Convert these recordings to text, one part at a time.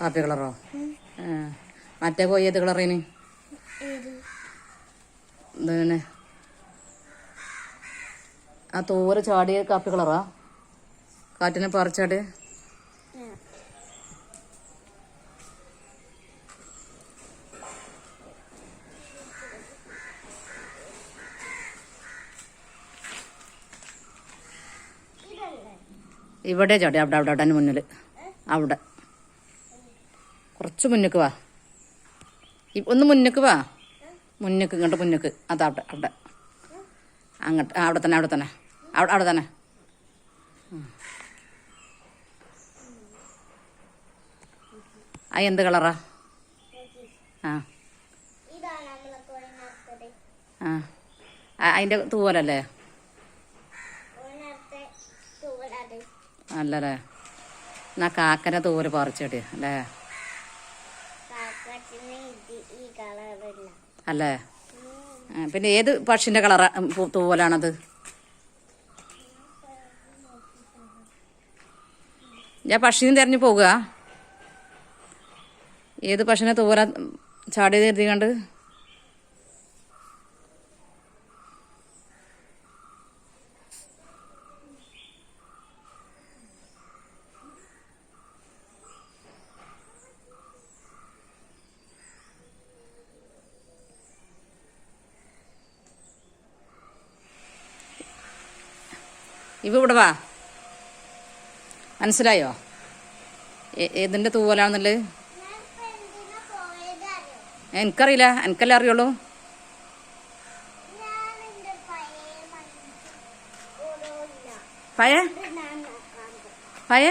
കാപ്പി കളറോ. മറ്റേ കോഴി ഏത് കളറേന്? എന്താണ്? ആ തോര ചാടിയ കാപ്പി കളറാ? കാറ്റിനെ പറിച്ചാട്. ഇവിടെ ചാടി. അവിടെ അവിടെ അവിടെ മുന്നിൽ അവിടെ. കുറച്ച് മുന്നേക്ക് വാ. ഒന്ന് മുന്നേക്ക് വാ. മുന്നേക്ക് ഇങ്ങോട്ട് മുന്നേക്ക്. അതാ അവിടെ അവിടെ. അങ്ങോട്ട് അവിടെ തന്നെ അവിടെ തന്നെ. അവിടെ അവിടെ തന്നെ. ആ എന്ത് കളറാ? ആ. ആ. അതിന്റെ തൂവലല്ലേ? അല്ലല്ലേ? എന്നാ കാക്കനെ തൂവൽ പറിച്ചടി അല്ലേ? അല്ലേ? പിന്നെ ഏത് പക്ഷിന്റെ കളറ തൂവലാണത് ഞാൻ പക്ഷിയും തിരഞ്ഞു പോകുക ഏത് പക്ഷിനെ തൂവല ചാടി കരുതി കണ്ട് ഇവ ഇവിടെ വാ. മനസ്സിലായോ? ഏതിന്റെ തൂവലാണെന്നുള്ളത്? എനിക്കറിയില്ല. എനിക്കല്ലേ അറിയുള്ളൂ? പയ പയ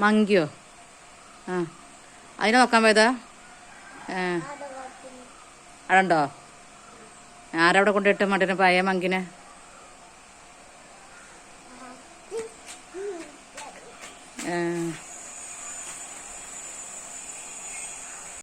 മങ്കിയോ? ആ. അതിനെ നോക്കാൻ പോയതാ? ഏ അത് കുഴപ്പമില്ല. അവിടെ ഉണ്ടോ ആരവിടെ കൊണ്ടിട്ട് മണ്ടിനെ പയ മങ്കിനെ? ഏ